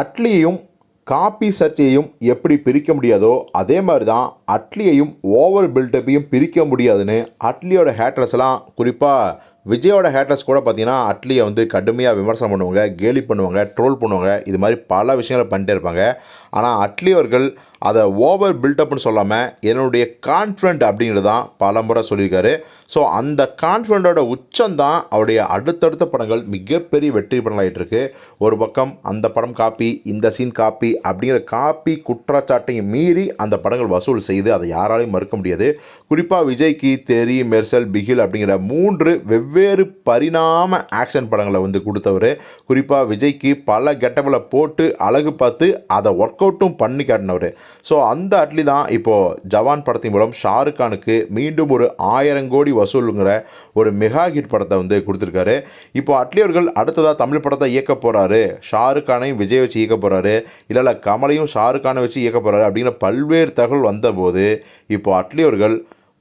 அட்லியையும் copy சர்ச்சையையும் எப்படி பிரிக்க முடியாதோ அதே மாதிரி தான் அட்லியையும் ஓவர் பில்டப்பையும் பிரிக்க முடியாதுன்னு அட்லியோட ஹேட்ரஸ்லாம் குறிப்பாக விஜயோட ஹேட்டர்ஸ் கூட பார்த்தீங்கன்னா அட்லியை வந்து கடுமையாக விமர்சனம் பண்ணுவாங்க கேலி பண்ணுவாங்க ட்ரோல் பண்ணுவாங்க இது மாதிரி பல விஷயங்களை பண்ணிட்டே இருப்பாங்க. ஆனால் அட்லி அவர்கள் அதை ஓவர் பில்டப்னு சொல்லாமல் என்னுடைய கான்ஃபிடென்ட் அப்படிங்கிறது தான் பல முறை சொல்லியிருக்காரு. ஸோ அந்த கான்ஃபிடென்ட்டோட உச்சம்தான் அவருடைய அடுத்தடுத்த படங்கள் மிகப்பெரிய வெற்றி படங்களாகிட்டு இருக்கு ஒரு பக்கம் அந்த படம் காப்பி இந்த சீன் காப்பி அப்படிங்கிற காப்பி குற்றச்சாட்டையும் மீறி அந்த படங்கள் வசூல் செய்து அதை யாராலையும் மறுக்க முடியாது. குறிப்பாக விஜய்க்கு தெரி மெர்சல் பிகில் அப்படிங்கிற மூன்று வெவ்வேறு பரிணாம ஆக்ஷன் படங்களை வந்து கொடுத்தவர். குறிப்பாக விஜய்க்கு பல கெட்டபில் போட்டு அழகு பார்த்து அதை ஒர்க் அவுட்டும் பண்ணி காட்டினவர். ஸோ அந்த அட்லி தான் இப்போது ஜவான் படத்தின் மூலம் ஷாருக் கானுக்கு மீண்டும் ஒரு ஆயிரம் கோடி வசூலுங்கிற ஒரு மெகா ஹிட் படத்தை வந்து கொடுத்துருக்காரு. இப்போ அட்லி அவர்கள் அடுத்ததாக தமிழ் படத்தை இயக்க போகிறாரு ஷாருக் கானையும் விஜய் வச்சு இயக்க போகிறாரு இல்லை இல்லை கமலையும் ஷாருக் கானை வச்சு இயக்க போகிறாரு அப்படிங்கிற பல்வேறு தகவல் வந்தபோது இப்போ அட்லி அவர்கள்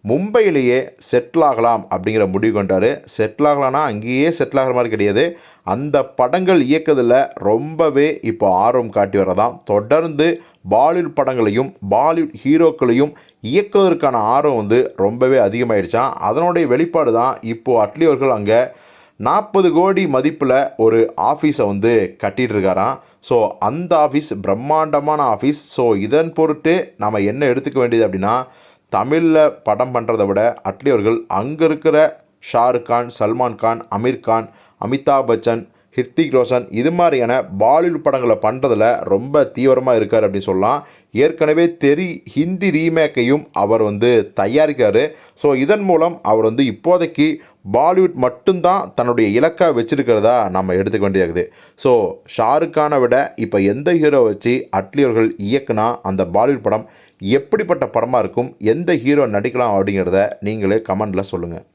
மும்பையிலேயே செட்டில் ஆகலாம் அப்படிங்கிற முடிவு கொண்டார். செட்டில் ஆகலாம்னா அங்கேயே செட்டில் ஆகிற மாதிரி கிடையாது. அந்த படங்கள் இயக்கத்தில் ரொம்பவே இப்போ ஆர்வம் காட்டி வரதான் தொடர்ந்து பாலிவுட் படங்களையும் பாலிவுட் ஹீரோக்களையும் இயக்குவதற்கான ஆர்வம் வந்து ரொம்பவே அதிகமாயிடுச்சான் அதனுடைய வெளிப்பாடு தான் இப்போது அட்லி அவர்கள் அங்கே நாற்பது கோடி மதிப்பில் ஒரு ஆஃபீஸை வந்து கட்டிகிட்டு இருக்காராம் ஸோ அந்த ஆஃபீஸ் பிரம்மாண்டமான ஆஃபீஸ் ஸோ இதன் பொருட்டு நம்ம என்ன எடுத்துக்க வேண்டியது அப்படின்னா தமிழில் படம் பண்ணுறதை விட அட்லி அவர்கள் அங்கே இருக்கிற ஷாருக் கான் சல்மான் கான் அமீர் கான் அமிதாப் பச்சன் ஹிர்திக் ரோஷன் இது மாதிரியான பாலிவுட் படங்களை பண்ணுறதுல ரொம்ப தீவிரமாக இருக்கார் அப்படின்னு சொல்லலாம். ஏற்கனவே தெரி ஹிந்தி ரீமேக்கையும் அவர் வந்து தயாரிக்கார் ஸோ இதன் மூலம் அவர் வந்து இப்போதைக்கு பாலிவுட் மட்டும்தான் தன்னுடைய இலக்காக வச்சிருக்கிறதா நம்ம எடுத்துக்க வேண்டியதாகுது. ஸோ ஷாருக்கானை விட இப்போ எந்த ஹீரோ வச்சு அட்லி அவர்கள் இயக்குனா அந்த பாலிவுட் படம் எப்படிப்பட்ட படமாக இருக்கும் எந்த ஹீரோ நடிக்கலாம் அப்படிங்கிறத நீங்களே கமெண்டில் சொல்லுங்கள்